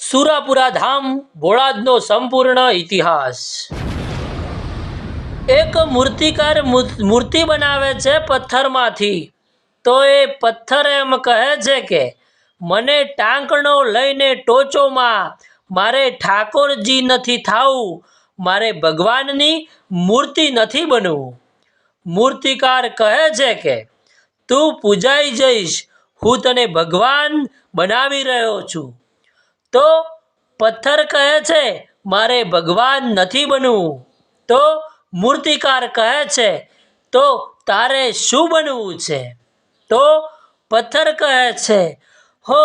સુરાપુરા ધામ ભોળાદનો સંપૂર્ણ ઇતિહાસ. એક મૂર્તિકાર મૂર્તિ બનાવે છે પથ્થરમાંથી. તો એ પથ્થર એમ કહે છે કે, મને ટાંકણો લઈને ટોચોમાં મારે ઠાકોરજી નથી થાવું, મારે ભગવાનની મૂર્તિ નથી બનવું. મૂર્તિકાર કહે છે કે, તું પૂજાઈ જઈશ, હું તને ભગવાન બનાવી રહ્યો છું. તો પથ્થર કહે છે, મારે ભગવાન નથી બનવું. તો મૂર્તિકાર કહે છે, તો તારે શું બનવું છે? તો પથ્થર કહે છે, હો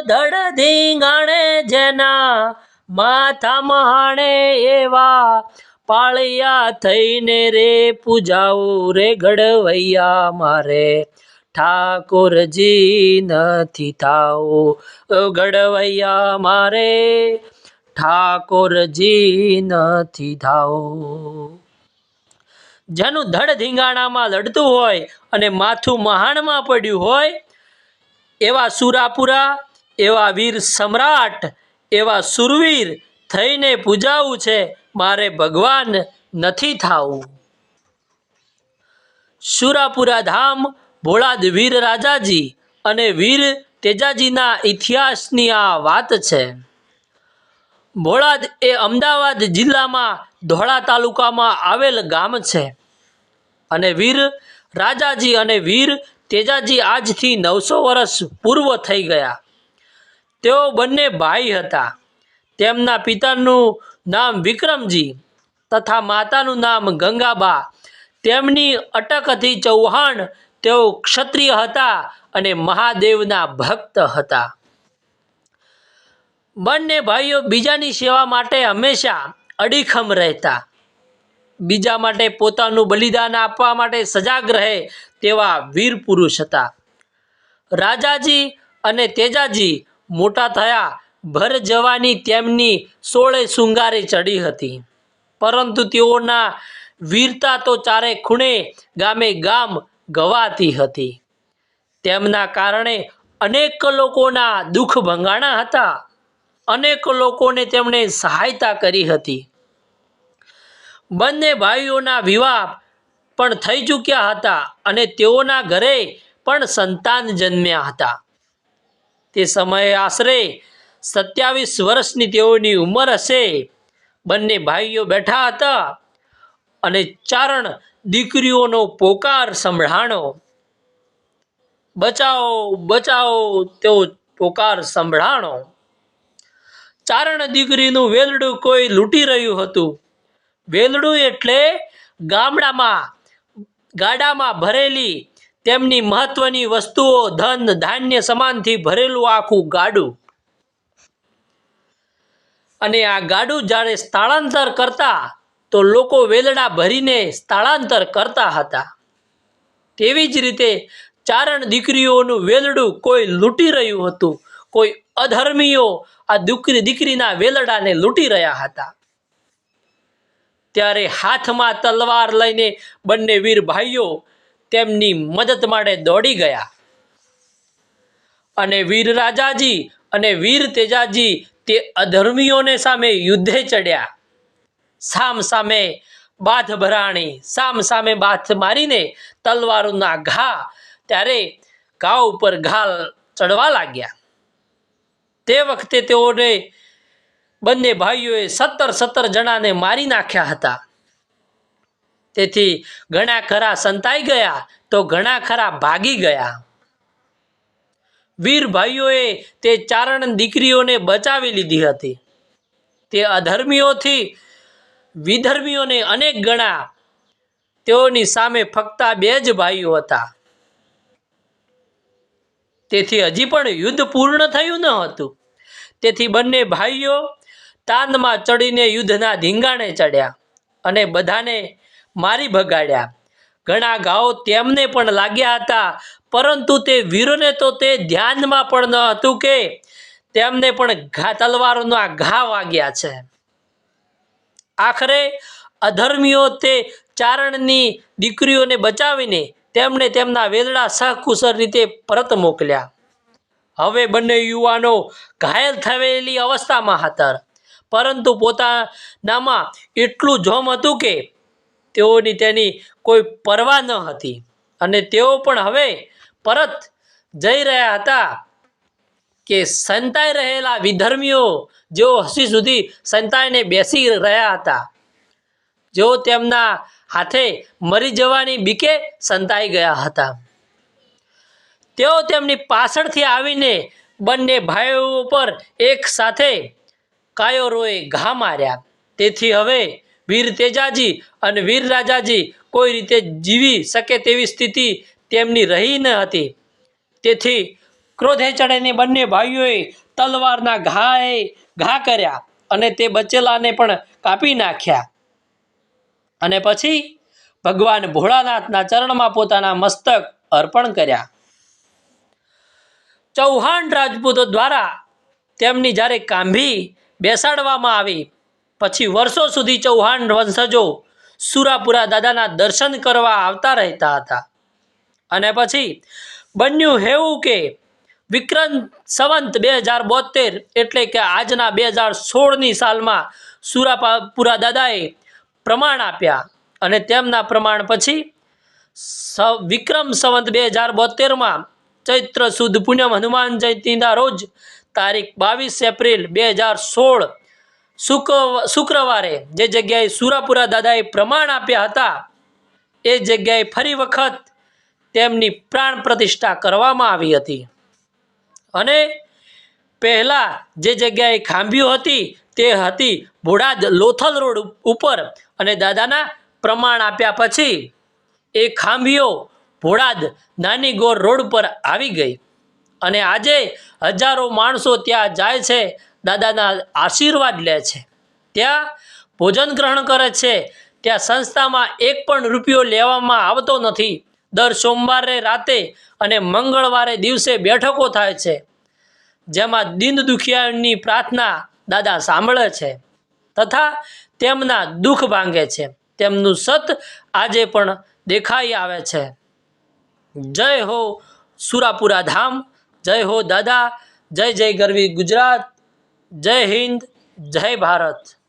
ધડ ધીંગાણે જેના માથા મહાણે એવા પાળિયા થઈને રે પૂજાવું રે ઘડવૈયા મારે. ઠાકોરજી નથી થાવું ઘડવૈયા મારે ઠાકોરજી નથી થાવું જેનું ધડ ધીંગાણામાં લડતું હોય અને માથું મહાણમાં પડ્યું હોય, એવા સુરાપુરા, એવા વીર સમ્રાટ, એવા સુરવીર થઈને પૂજાવું છે, મારે ભગવાન નથી થાવું. સુરાપુરા ધામ ભોળાદ વીર રાજાજી અને વીર તેજાજીના ઇતિહાસની આ વાત છે. ભોળાદ એ અમદાવાદ જિલ્લામાં ધોળા તાલુકામાં આવેલ ગામ છે અને વીર રાજાજી અને વીર તેજાજી આજથી નવસો વર્ષ પૂર્વ થઈ ગયા. તેઓ બંને ભાઈ હતા. તેમના પિતાનું નામ વિક્રમજી તથા માતાનું નામ ગંગાબા. તેમની અટક હતી ચૌહાણ તેઓ ક્ષત્રિય હતા અને મહાદેવના ભક્ત હતા. બંને ભાઈઓ બીજાની સેવા માટે હંમેશા અડીખમ રહેતા. બીજા માટે પોતાનું બલિદાન આપવા માટે સજાગ રહે તેવા વીર પુરુષ હતા. રાજાજી અને તેજાજી મોટા થયા ભર જવાની તેમની સોળે શૃંગારે ચડી હતી. પરંતુ તેઓના વીરતા તો ચારે ખૂણે ગામે ગામ ગવાતી હતી. તેમના કારણે અનેક લોકોના દુઃખ ભંગાણા હતા. અનેક લોકોને તેમણે સહાયતા કરી હતી. બંને ભાઈઓના વિવાહ પણ થઈ ચૂક્યા હતા અને તેઓના ઘરે પણ સંતાન જન્મ્યા હતા. તે સમયે આશરે સત્યાવીસ વર્ષની તેઓની ઉંમર હશે. બંને ભાઈઓ બેઠા હતા. અને ચારણ દીકરીઓનો પોકાર સંભળાણો. બચાવો બચાવો તેઓ પોકાર સંભળાણો. ચારણ દીકરીનું વેલડું કોઈ લૂંટી રહ્યું હતું. વેલડું એટલે ગામડામાં, ગાડામાં ભરેલી તેમની મહત્વની વસ્તુઓ ધન, ધાન્ય, સમાનથી ભરેલું આખું ગાડું. અને આ ગાડું જ્યારે સ્થળાંતર કરતા તો લોકો વેલડા ભરીને સ્થળાંતર કરતા હતા. તેવી જ રીતે ચારણ દીકરીઓનું વેલડું કોઈ લૂંટી રહ્યું હતું. કોઈ અધર્મીઓ આ દીકરી દીકરીના વેલડાને લૂંટી રહ્યા હતા. ત્યારે હાથમાં તલવાર લઈને બંને વીર ભાઈઓ તેમની મદદ માટે દોડી ગયા. અને વીર રાજાજી અને વીર તેજાજી તે અધર્મીઓને સામે યુદ્ધે ચડ્યા. સામ સામે બાથ ભરાણી, સામ સામે બાથ મારીને તલવારોના ઘા ત્યારે ઘા ઉપર ઘા ચડવા લાગ્યા. તે વખતે તેઓને બંને ભાઈઓએ સત્તર સત્તર જણાને મારી નાખ્યા હતા. તેથી ઘણા ખરા સંતાઈ ગયા તો ઘણા ખરા ભાગી ગયા. વીર ભાઈઓએ તે ચારણ દીકરીઓને બચાવી લીધી હતી. તે અધર્મીઓથી વિધર્મીઓને અનેક ગણા તેઓની સામે ફક્ત બે જ ભાઈઓ હતા. તેથી હજી પણ યુદ્ધ પૂર્ણ થયું ન હતું. તેથી બંને ભાઈઓ તાંદમાં ચડીને યુદ્ધના ધીંગાણે ચડ્યા અને બધાને મારી ભગાડ્યા. ઘણા ઘાવ તેમને પણ લાગ્યા હતા, પરંતુ તે વીરોને તો તે ધ્યાનમાં પણ ન હતું કે તેમને પણ ઘા તલવારોના ઘા વાગ્યા છે. આખરે અધર્મીઓ તે ચારણની દીકરીઓને બચાવીને તેમણે તેમના વેલડા સહકુશળ રીતે પરત મોકલ્યા. હવે બંને યુવાનો ઘાયલ થયેલી અવસ્થામાં હતા પરંતુ પોતાનામાં એટલું જોમ હતું કે તેઓની તેની કોઈ પરવા ન હતી. અને તેઓ પણ હવે પરત જઈ રહ્યા હતા. કે સંતાઈ રહેલા વિધર્મીઓ જેઓ હસી સુધી સંતાઈને બેસી રહ્યા હતા જેઓ તેમના હાથે મરી જવાની બીકે સંતાઈ ગયા હતા. તેઓ તેમની પાછળથી આવીને બંને ભાઈઓ પર એક સાથે કાયોરોએ ઘા માર્યા. તેથી હવે વીર તેજાજી અને વીર રાજાજી કોઈ રીતે જીવી શકે તેવી સ્થિતિ તેમની રહી ન હતી. તેથી ક્રોધે ચડીને બંને ભાઈઓએ તલવારના ઘાએ ઘા કર્યા અને તે બચેલાને પણ કાપી નાખ્યા. અને પછી ભગવાન ભોળાનાથના ચરણમાં પોતાના મસ્તક અર્પણ કર્યા. ચૌહાણ રાજપૂતો દ્વારા તેમની જ્યારે કાંભી બેસાડવામાં આવી, પછી વર્ષો સુધી ચૌહાણ વંશજો સુરાપુરા દાદાના દર્શન કરવા આવતા રહેતા હતા. અને પછી બન્યું હેવું કે વિક્રમ સંવંત બે હજાર બોતેર એટલે કે આજના બે હજાર સોળની સાલમાં સુરાપુરા દાદાએ પ્રમાણ આપ્યા. અને તેમના પ્રમાણ પછી વિક્રમ સંવંત બે હજાર બોતેરમાં ચૈત્ર સુદ પુણ્યમ હનુમાન જયંતિના રોજ તારીખ બાવીસ એપ્રિલ બે હજાર સોળ શુક્ર શુક્રવારે જે જગ્યાએ સુરાપુરા દાદાએ પ્રમાણ આપ્યા હતા, એ જગ્યાએ ફરી વખત તેમની પ્રાણ પ્રતિષ્ઠા કરવામાં આવી હતી. અને પહેલાં જે જગ્યાએ ખાંભીઓ હતી તે હતી બોડાદ લોથલ રોડ ઉપર. અને દાદાના પ્રમાણ આપ્યા પછી એ ખાંભીઓ ભોળાદ નાની ગોર રોડ પર આવી ગઈ. અને આજે હજારો માણસો ત્યાં જાય છે, દાદાના આશીર્વાદ લે છે. ત્યાં ભોજન ગ્રહણ કરે છે. ત્યાં સંસ્થામાં એક પણ રૂપિયો લેવામાં આવતો નથી. દર સોમવારે રાતે અને મંગળવારે દિવસે બેઠકો થાય છે, જેમાં દીન દુખિયાની પ્રાર્થના દાદા સાંભળે છે તથા તેમના દુઃખ ભાંગે છે. તેમનું સત આજે પણ દેખાઈ આવે છે. જય હો સુરાપુરા ધામ, જય હો દાદા, જય જય ગરવી ગુજરાત, જય હિન્દ, જય ભારત.